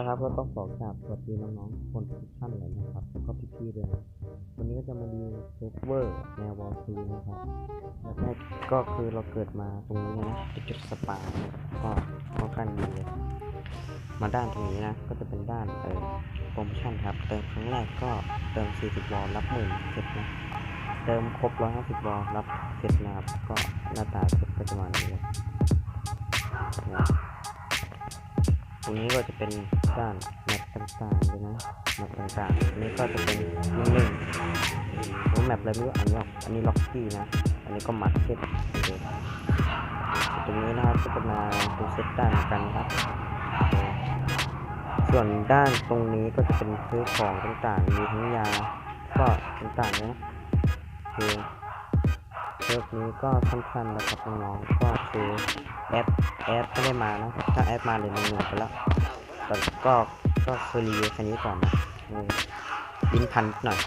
นะครับก็ต้องขอกราบสวัสดีน้องๆคนทุกท่านเลยนะครับแล้วก็พี่ๆด้วยนะวันนี้ก็จะมาดูเซิร์ฟเวอร์แนววอลซีนะครับแล้วแรกก็คือเราเกิดมาตรงนี้นะเป็นจุดสปาก็ค่อนข้างดีเลยมาด้านตรงนี้นะก็จะเป็นด้านเออโปรโมชั่นครับ เติมครั้งแรกก็เติม 40 วอลรับหมื่นเสร็จนะเติมครบ 150 วอลรับเสร็จนะครับ ก็หน้าตาเสร็จก็จะมาอย่างนี้เลยนะ รงนี้ก็จะเป็นด้านแมปต่างๆเลยนะแมปต่างๆอันนี้ก็จะเป็นหนึ่งหนึ่งโอ้แมปอะไรไม่รู้อันนี้อันนี้ล็อกกี้นะ อันนี้ก็มาร์เก็ตตรงนี้นะครับก็จะมาดูเซตด้เหมือนกันครับ ส่วนด้านตรงนี้ก็จะเป็นซื้อของต่างๆ มีทั้งยาก็ต่างๆนะคือเซิร์ฟนี้ก็สั้นๆแล้วครับน้องๆก็คือแอปแอปไม่ได้มานะถ้าแอปมาเลยหนึ่งหนึ่งไปแล้วแต่ก็ก็คือรีวิวแค่นี้ก่อนนะอืมลิ้นพันหน่อย